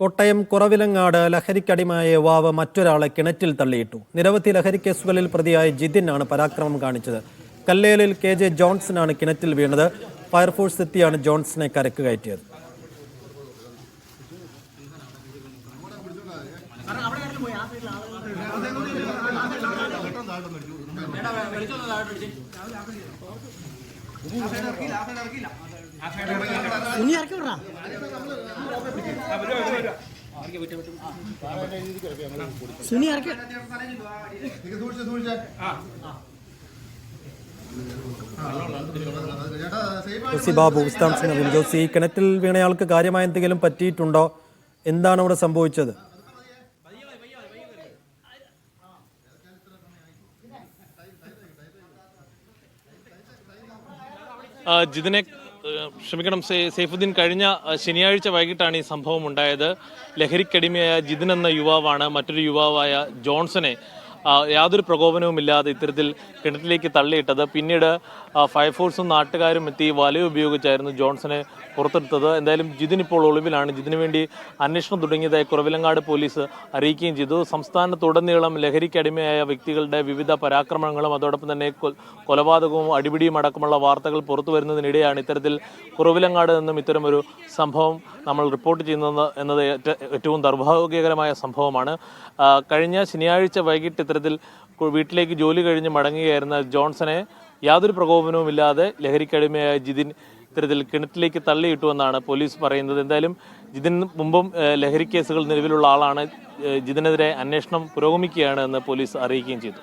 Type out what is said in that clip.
കോട്ടയം കുറവിലങ്ങാട് ലഹരിക്കടിമായ യുവാവ് മറ്റൊരാളെ കിണറ്റിൽ തള്ളിയിട്ടു നിരവധി ലഹരി കേസുകളിൽ പ്രതിയായ ജിതിനാണ് പരാക്രമം കാണിച്ചത് കല്ലേലിൽ കെ ജെ ജോൺസനാണ് കിണറ്റിൽ വീണത് ഫയർഫോഴ്സ് എത്തിയാണ് ജോൺസനെ കരക്ക് കയറ്റിയത് ഇനി ഇറക്കി വിടറാ സുനി ഇറക്കി ജോസി ബാബു വിശദാംശങ്ങൾ ജോസി. ഈ കിണറ്റിൽ വീണയാൾക്ക് കാര്യമായ എന്തെങ്കിലും പറ്റിയിട്ടുണ്ടോ? എന്താണ് അവിടെ സംഭവിച്ചത്? ആ, ജിതിനെ ക്ഷമിക്കണം സെ- സൈഫുദ്ദീൻ കഴിഞ്ഞ ശനിയാഴ്ച വൈകിട്ടാണ് ഈ സംഭവം ഉണ്ടായത്. ലഹരിക്കടിമയായ ജിതിൻ എന്ന യുവാവാണ് മറ്റൊരു യുവാവായ ജോൺസനെ യാതൊരു പ്രകോപനവുമില്ലാതെ ഇത്തരത്തിൽ കിണറ്റിലേക്ക് തള്ളിയിട്ടത്. പിന്നീട് ഫയർ ഫയർഫോഴ്സും നാട്ടുകാരും എത്തി. വല ഉപയോഗിച്ചായിരുന്നു ജോൺസനെ പുറത്തെടുത്തത്. എന്തായാലും ജിതിൻ ഇപ്പോൾ ഒളിവിലാണ്. ജിതിനു വേണ്ടി അന്വേഷണം തുടങ്ങിയതായി കുറവിലങ്ങാട് പോലീസ് അറിയിക്കുകയും ചെയ്തു. സംസ്ഥാനത്തുടനീളം ലഹരിക്കടിമയായ വ്യക്തികളുടെ വിവിധ പരാക്രമങ്ങളും അതോടൊപ്പം തന്നെ കൊലപാതകവും അടിപിടിയും അടക്കമുള്ള വാർത്തകൾ പുറത്തു വരുന്നതിനിടെയാണ് ഇത്തരത്തിൽ കുറവിലങ്ങാട് നിന്നും ഇത്തരമൊരു സംഭവം നമ്മൾ റിപ്പോർട്ട് ചെയ്യുന്നത് എന്നത് ഏറ്റവും ദൗർഭാഗ്യകരമായ സംഭവമാണ്. കഴിഞ്ഞ ശനിയാഴ്ച വൈകിട്ട് ഇത്തരത്തിൽ വീട്ടിലേക്ക് ജോലി കഴിഞ്ഞ് മടങ്ങുകയായിരുന്ന ജോൺസനെ യാതൊരു പ്രകോപനവുമില്ലാതെ ലഹരിക്കടിമയായ ജിതിൻ ഇത്തരത്തിൽ കിണറ്റിലേക്ക് തള്ളിയിട്ടുവെന്നാണ് പോലീസ് പറയുന്നത്. എന്തായാലും ജിതിൻ മുമ്പും ലഹരി കേസുകൾ നിലവിലുള്ള ആളാണ്. ജിതിനെതിരെ അന്വേഷണം പുരോഗമിക്കുകയാണ് എന്ന് പോലീസ് അറിയിക്കുകയും ചെയ്തു.